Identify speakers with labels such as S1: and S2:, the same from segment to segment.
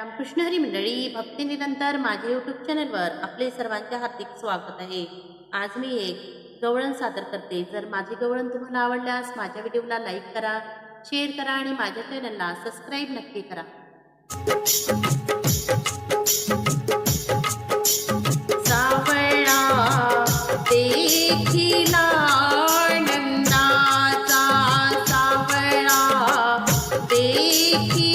S1: रामकृष्ण हरी मंडळी भक्ती निरंतर माझ्या यूट्यूब चॅनलवर आपले सर्वांचे हार्दिक स्वागत आहे. आज मी एक गवळण सादर करते. जर माझे गवळण तुम्हाला आवडल्यास माझ्या व्हिडिओला लाईक करा शेअर करा आणि माझ्या चॅनलला सबस्क्राईब नक्की करा. सावळा देखिला आनंदाचा सावळा देखी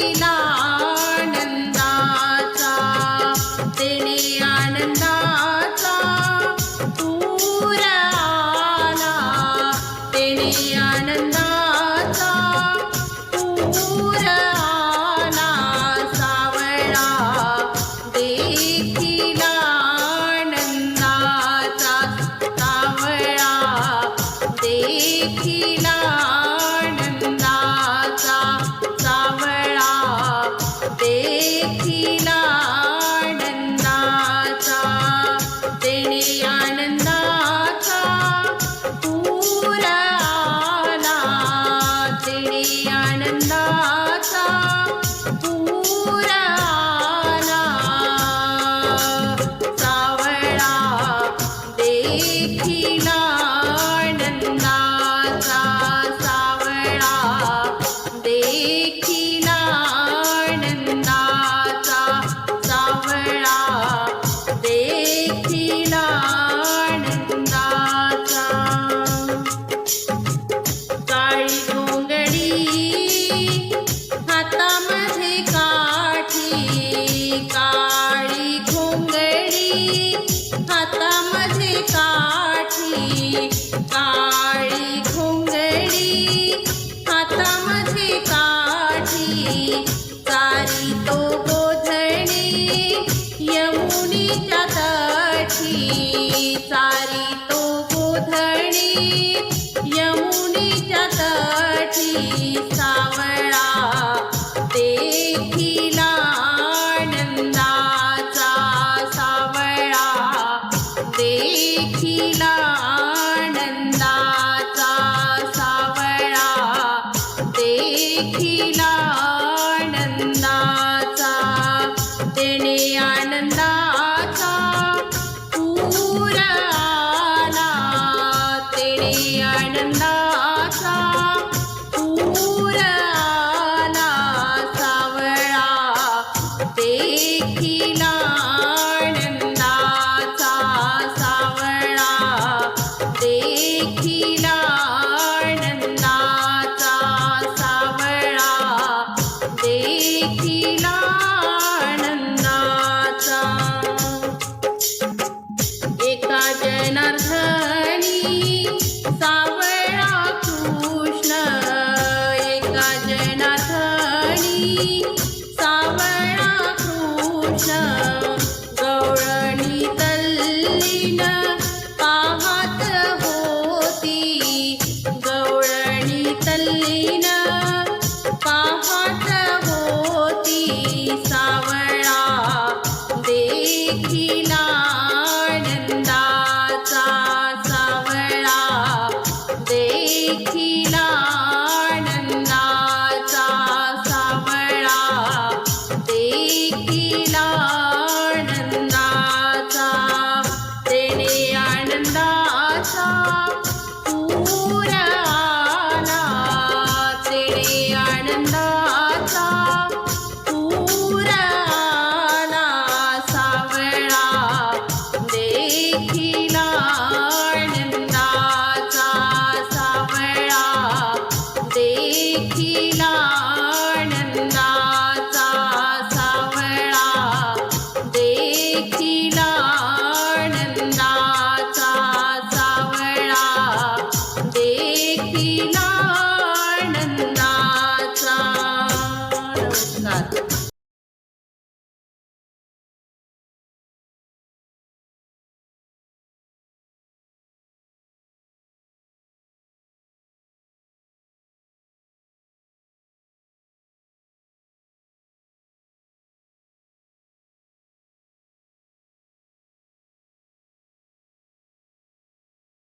S1: काळी घोंगडी हातामध्ये काठी चारी तो देखिला आनंदाचा तेने आनंदाचा पूर आला तेने आनंदाचा पूर आला सावळा. देखिला एका जनार्दनी सावळा कृष्ण गवळणी तल्लीन पाहत होती. गवळणी तल्लीन पाहत होती. सावळा देखिला आनंदाचा सावळा देखिला